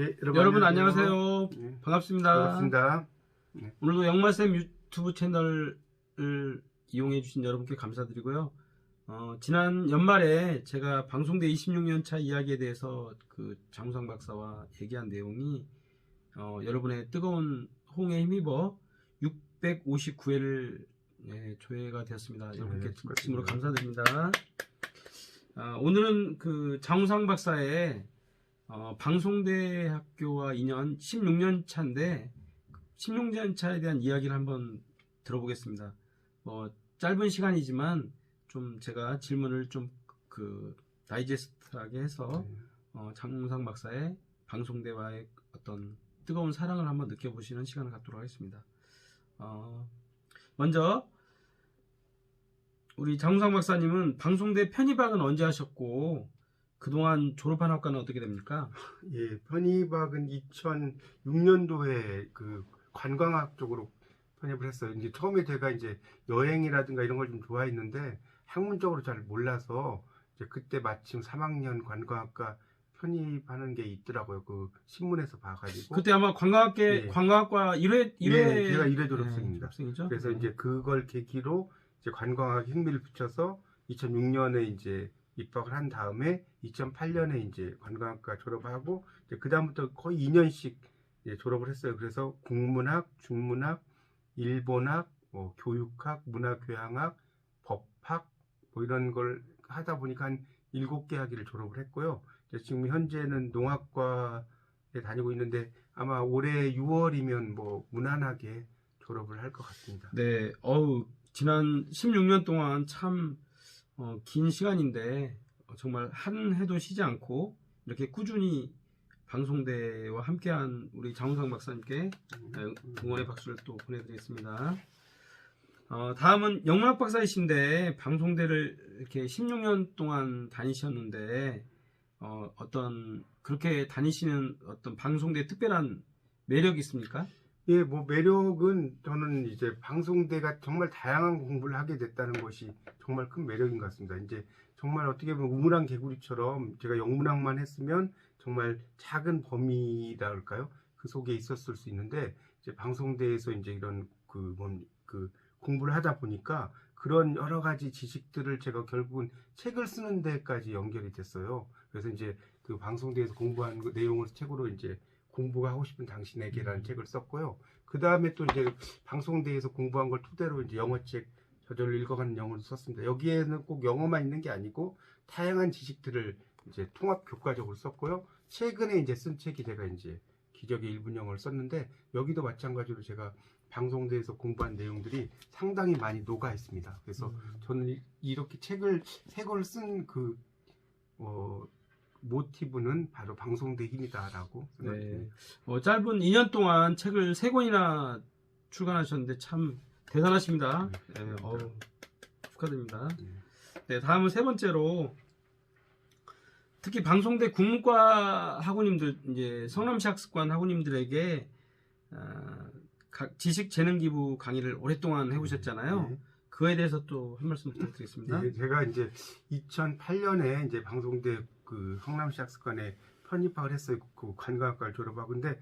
예, 여러분 안녕하세요. 네, 반갑습니다. 반갑습니다. 오늘도 영마쌤 유튜브 채널을 이용해 주신 여러분께 감사드리고요. 어, 지난 연말에 제가 방송대 26년 차 이야기에 대해서 그 장우상 박사와 얘기한 내용이 어, 여러분의 뜨거운 호응에 힘입어 659회를 조회가 되었습니다. 여러분께 네, 진심으로 축하드립니다. 감사드립니다. 아, 오늘은 그 장우상 박사의 어, 방송대 학교와 인연 16년 차인데 16년 차에 대한 이야기를 한번 들어보겠습니다. 뭐 짧은 시간이지만 좀 제가 질문을 좀 그 다이제스트하게 해서 네. 어, 장웅상 박사의 방송대와의 어떤 뜨거운 사랑을 한번 느껴보시는 시간을 갖도록 하겠습니다. 어, 먼저 우리 장웅상 박사님은 방송대 편입학은 언제 하셨고 그동안 졸업한 학과는 어떻게 됩니까? 예, 편입학은 2006년도에 그 관광학 쪽으로 편입을 했어요. 이제 처음에 제가 이제 여행이라든가 이런 걸 좀 좋아했는데 학문적으로 잘 몰라서 이제 그때 마침 3학년 관광학과 편입하는 게 있더라고요. 그 신문에서 봐가지고. 그때 아마 관광학계 예. 관광학과 1회 1회 예, 제가 1회 졸업생입니다. 졸업생이죠. 그래서 이제 그걸 계기로 이제 관광학 흥미를 붙여서 2006년에 이제 입학을 한 다음에 2008년에 이제 관광학과 졸업하고 이제 그다음부터 거의 2년씩 이제 졸업을 했어요. 그래서 국문학, 중문학, 일본학, 뭐 교육학, 문화교양학, 법학 뭐 이런 걸 하다 보니까 한 7개 학위를 졸업을 했고요. 지금 현재는 농학과에 다니고 있는데 아마 올해 6월이면 뭐 무난하게 졸업을 할 것 같습니다. 네, 어우 지난 16년 동안 참 긴 시간인데 어, 정말 한 해도 쉬지 않고 이렇게 꾸준히 방송대와 함께한 우리 장훈상 박사님께 네, 응원의 박수를 또 보내드리겠습니다. 어, 다음은 영문학 박사이신데 방송대를 이렇게 16년 동안 다니셨는데 어, 어떤 그렇게 다니시는 어떤 방송대 특별한 매력이 있습니까? 예, 뭐 매력은 저는 이제 방송대가 정말 다양한 공부를 하게 됐다는 것이 정말 큰 매력인 것 같습니다. 이제 정말 어떻게 보면 우물안 개구리처럼 제가 영문학만 했으면 정말 작은 범위라 할까요? 그 속에 있었을 수 있는데 이제 방송대에서 이제 이런 그, 뭔, 그 공부를 하다 보니까 그런 여러 가지 지식들을 제가 결국은 책을 쓰는 데까지 연결이 됐어요. 그래서 이제 그 방송대에서 공부한 그 내용을 책으로 이제 공부가 하고 싶은 당신에게라는 음. 책을 썼고요. 그 다음에 또 이제 방송대에서 공부한 걸 토대로 이제 영어책 저절로 읽어가는 영어를 썼습니다. 여기에는 꼭 영어만 있는 게 아니고 다양한 지식들을 이제 통합 교과적으로 썼고요. 최근에 이제 쓴 책이 제가 이제 기적의 일분 영어를 썼는데 여기도 마찬가지로 제가 방송대에서 공부한 내용들이 상당히 많이 녹아 있습니다. 그래서 음. 저는 이- 이렇게 책을 새걸쓴그 어, 모티브는 바로 방송대 힘이다라고 네. 어, 짧은 2년 동안 책을 3권이나 출간하셨는데 참 대단하십니다. 네, 네, 어우, 축하드립니다. 네. 네, 다음은 세 번째로 특히 방송대 국문과 학우님들 이제 성남시 학습관 학우님들에게 아, 각 지식 재능 기부 강의를 오랫동안 해오셨잖아요. 네. 그에 대해서 또 한 말씀 부탁드리겠습니다. 예, 제가 이제 2008년에 이제 방송대 그 성남시 학습관에 편입학을 했어요. 그 관광학과를 졸업하고 근데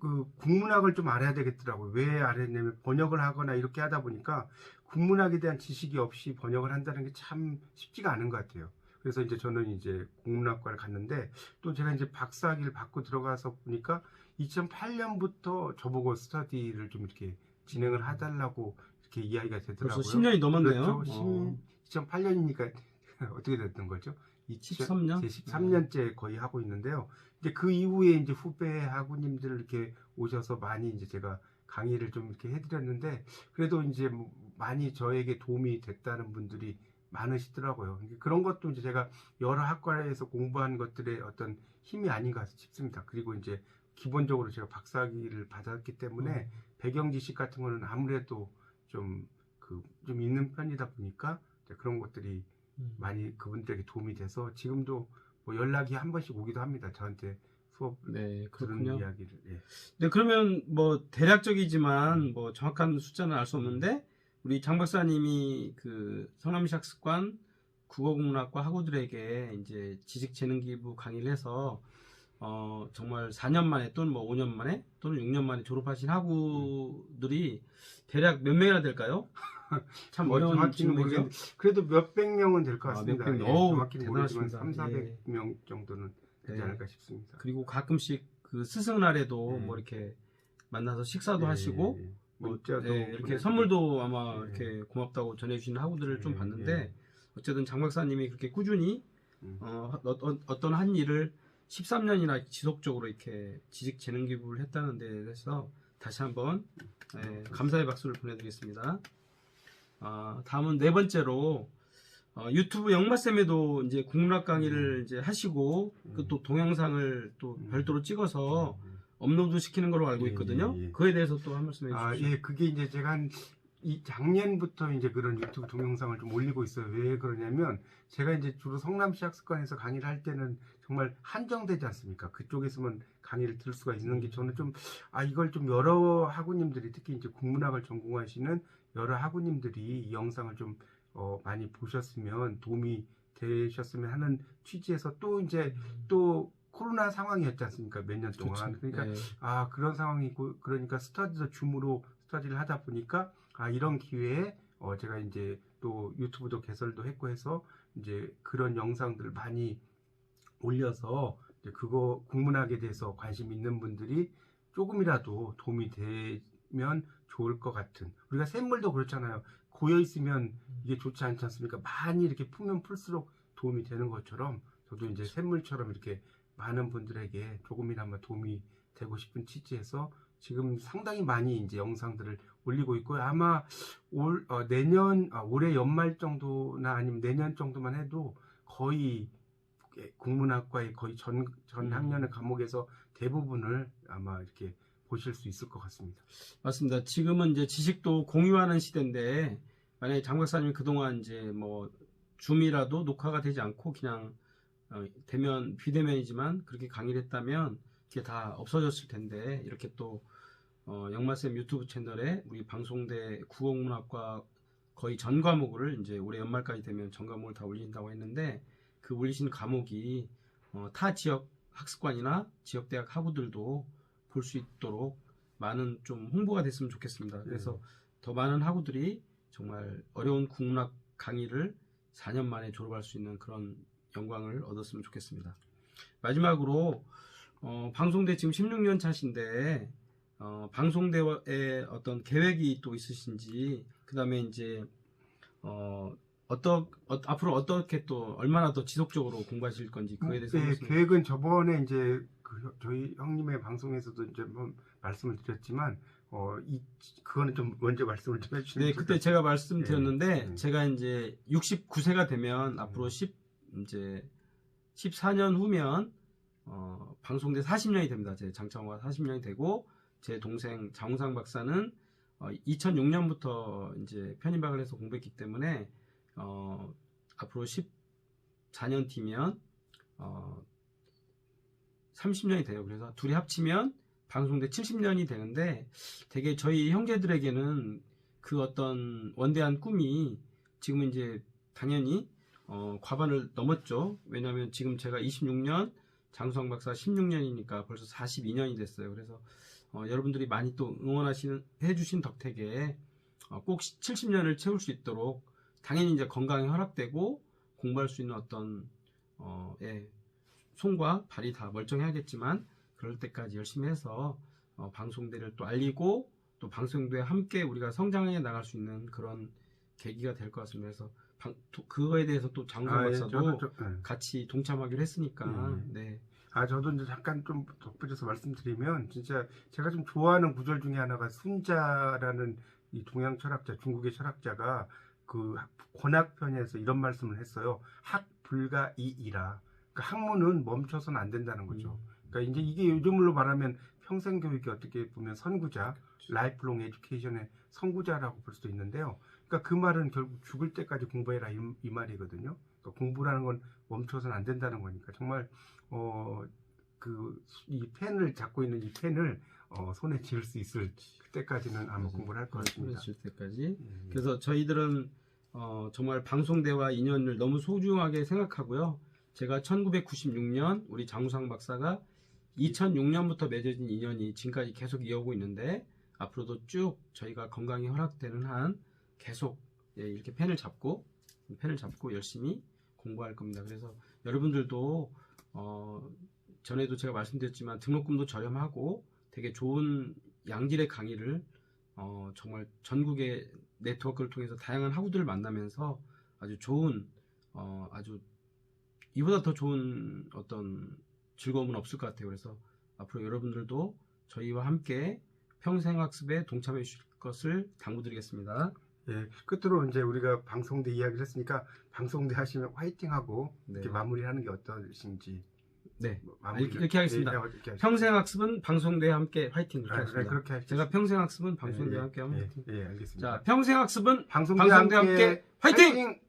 그 국문학을 좀 알아야 되겠더라고요. 왜 알았냐면 번역을 하거나 이렇게 하다 보니까 국문학에 대한 지식이 없이 번역을 한다는 게 참 쉽지가 않은 것 같아요. 그래서 이제 저는 이제 국문학과를 갔는데 또 제가 이제 박사학위를 받고 들어가서 보니까 2008년부터 저보고 스터디를 좀 이렇게 진행을 해달라고 이렇게 이야기가 되더라고요. 벌써 10년이 넘었네요. 그렇죠. 어. 2008년이니까 어떻게 됐던 거죠? 13년? 제 13년째 거의 하고 있는데요. 이제 그 이후에 이제 후배 학우님들 이렇게 오셔서 많이 이제 제가 강의를 좀 이렇게 해드렸는데 그래도 이제 뭐 많이 저에게 도움이 됐다는 분들이 많으시더라고요. 그런 것도 이제 제가 여러 학과에서 공부한 것들의 어떤 힘이 아닌가 싶습니다. 그리고 이제 기본적으로 제가 박사학위를 받았기 때문에 배경 지식 같은 거는 아무래도 좀그 좀 있는 편이다 보니까 그런 것들이 음. 많이 그분들에게 도움이 돼서 지금도 뭐 연락이 한 번씩 오기도 합니다. 저한테 수업 네, 그렇군요. 이야기를. 예. 네, 그러면 뭐 대략적이지만 뭐 정확한 숫자는 알 수 없는데 우리 장 박사님이 그 성남시 학습관 국어국문학과 학우들에게 이제 지식재능기부 강의를 해서 어, 정말 4년 만에 또는 뭐 5년 만에 또는 6년 만에 졸업하신 학우들이 대략 몇 명이나 될까요? 참뭐 어려운 정확히는. 모르겠는데 그래도 몇백 명은 될것 아, 같습니다. 몇백 명. 예, 어우, 정확히는 모르지만 대단하십니다. 3, 예. 400 명 정도는 되지 네. 않을까 싶습니다. 그리고 가끔씩 그 스승 날에도 네. 뭐 이렇게 만나서 식사도 예, 하시고 예, 예. 뭐, 문자도 네, 이렇게 보내주고. 선물도 아마 네. 이렇게 고맙다고 전해주시는 학우들을 좀 네, 봤는데 네. 어쨌든 장 박사님이 그렇게 꾸준히 음. 어, 어, 떤 한 일을 13년이나 지속적으로 이렇게 지식 재능 기부를 했다는 데 대해서 다시 한번 예, 감사의 박수를 보내드리겠습니다. 아, 다음은 네 번째로 어, 유튜브 영마쌤에도 이제 국문학 강의를 이제 하시고 음. 그또 동영상을 또 음. 별도로 찍어서 음. 업로드 시키는 걸로 알고 예, 있거든요. 예, 예. 그에 대해서 또 한 말씀 아, 해주시죠. 예, 그게 이제 제가 한, 이 작년부터 이제 그런 유튜브 동영상을 좀 올리고 있어요. 왜 그러냐면, 제가 이제 주로 성남시 학습관에서 강의를 할 때는 정말 한정되지 않습니까? 그쪽에서만 강의를 들을 수가 있는 게 저는 좀, 아, 이걸 좀 여러 학우님들이, 특히 이제 국문학을 전공하시는 여러 학우님들이 이 영상을 좀, 어, 많이 보셨으면 도움이 되셨으면 하는 취지에서 또 이제 또 코로나 상황이었지 않습니까? 몇 년 동안. 그렇죠. 그러니까 예. 아 그런 상황이고 그러니까 스터디도 줌으로 스터디를 하다 보니까 아 이런 기회에 어 제가 이제 또 유튜브도 개설도 했고 해서 이제 그런 영상들을 많이 올려서 이제 그거 국문학에 대해서 관심 있는 분들이 조금이라도 도움이 되 면 좋을 것 같은 우리가 샘물도 그렇잖아요 고여 있으면 이게 좋지 않지 않습니까 많이 이렇게 풀면 풀수록 도움이 되는 것처럼 저도 이제 샘물처럼 이렇게 많은 분들에게 조금이나마 도움이 되고 싶은 취지에서 지금 상당히 많이 이제 영상들을 올리고 있고요. 아마 올 어, 내년 아, 올해 연말 정도나 아니면 내년 정도만 해도 거의 국문학과의 거의 전, 전 음. 학년의 과목에서 대부분을 아마 이렇게 보실 수 있을 것 같습니다. 맞습니다. 지금은 이제 지식도 공유하는 시대인데 만약에 장 박사님이 그동안 이제 뭐 줌이라도 녹화가 되지 않고 그냥 어, 대면 비대면이지만 그렇게 강의를 했다면 그게 다 없어졌을 텐데 이렇게 또 어, 영마쌤 유튜브 채널에 우리 방송대 국어문학과 거의 전 과목을 이제 올해 연말까지 되면 전 과목을 다 올린다고 했는데 그 올리신 과목이 어, 타 지역 학습관이나 지역 대학 학우들도 볼 수 있도록 많은 좀 홍보가 됐으면 좋겠습니다. 그래서 더 많은 학우들이 정말 어려운 국문학 강의를 4년 만에 졸업할 수 있는 그런 영광을 얻었으면 좋겠습니다. 마지막으로 어, 방송대 지금 16년 차신데 어, 방송대의 어떤 계획이 또 있으신지 그 다음에 이제 어, 어떠, 어, 앞으로 어떻게 또 얼마나 더 지속적으로 공부하실 건지 그에 대해서 네, 말씀- 계획은 저번에 이제 그 혀- 저희 형님의 방송에서도 이제 한번 말씀을 드렸지만 어, 이 그거는 좀 먼저 말씀을 좀 해주시면 네, 그때 것 제가 말씀드렸는데 네. 제가 이제 69세가 되면 앞으로 10 이제 14년 후면 어, 방송대 40년이 됩니다. 제 장창호가 40년이 되고 제 동생 장우상 박사는 어, 2006년부터 이제 편입학을 해서 공부했기 때문에 어, 앞으로 14년 뒤면 어, 30년이 돼요. 그래서 둘이 합치면 방송대 70년이 되는데 되게 저희 형제들에게는 그 어떤 원대한 꿈이 지금은 이제 당연히 어, 과반을 넘었죠. 왜냐하면 지금 제가 26년, 장수왕 박사 16년이니까 벌써 42년이 됐어요. 그래서 어, 여러분들이 많이 또 응원하시는 해주신 덕택에 어, 꼭 70년을 채울 수 있도록 당연히 이제 건강이 허락되고 공부할 수 있는 어떤 어, 예, 손과 발이 다 멀쩡해야겠지만 그럴 때까지 열심히 해서 어, 방송대를 또 알리고 또 방송대와 함께 우리가 성장해 나갈 수 있는 그런 계기가 될 것 같습니다. 그래서 방- 도- 그거에 대해서 또 같아요. 아, 예, 박사도 예. 같이 동참하기로 했으니까 예. 네. 아, 저도 이제 잠깐 좀 덧붙여서 말씀드리면, 진짜 제가 좀 좋아하는 구절 중에 하나가 순자라는 이 동양 철학자, 중국의 철학자가 그 권학편에서 이런 말씀을 했어요. 학 불가 이이라. 그러니까 학문은 멈춰서는 안 된다는 거죠. 그러니까 이제 이게 요즘으로 말하면 평생 교육이 어떻게 보면 선구자, 라이프롱 에듀케이션의 선구자라고 볼 수도 있는데요. 그러니까 그 말은 결국 죽을 때까지 공부해라 이, 이 말이거든요. 그러니까 공부라는 건 멈춰서는 안 된다는 거니까 정말 어 그 이 펜을 잡고 있는 이 펜을 어, 손에 쥘수 있을 때까지는 아마. 공부를 할 것 같습니다. 줄 때까지 예. 그래서 저희들은 어, 정말 방송대와 인연을 너무 소중하게 생각하고요. 제가 1996년 우리 장우상 박사가 2006년부터 맺어진 인연이 지금까지 계속 이어오고 있는데 앞으로도 쭉 저희가 건강이 허락되는 한 계속 예, 이렇게 펜을 잡고 펜을 잡고 열심히 공부할 겁니다. 그래서 여러분들도 어, 전에도 제가 말씀드렸지만 등록금도 저렴하고 되게 좋은 양질의 강의를 어, 정말 전국의 네트워크를 통해서 다양한 학우들을 만나면서 아주 좋은 어, 아주 이보다 더 좋은 어떤 즐거움은 없을 것 같아요. 그래서 앞으로 여러분들도 저희와 함께 평생 학습에 동참해 주실 것을 당부드리겠습니다. 예, 끝으로 이제 우리가 방송대 이야기를 했으니까 방송대 하시면 화이팅하고 네. 이렇게 마무리하는 게 어떠신지 네. 뭐 아, 이렇게- 이렇게 하겠습니다. 예, 예, 이렇게 하겠습니다. 평생 학습은 방송대와 함께 화이팅 이렇게 아, 네, 하겠습니다. 그렇게. 제가 평생 학습은 방송대와 예, 함께 하면 예. 예, 알겠습니다. 자, 평생 학습은 방송대 방송대 함께 함께 화이팅! 화이팅!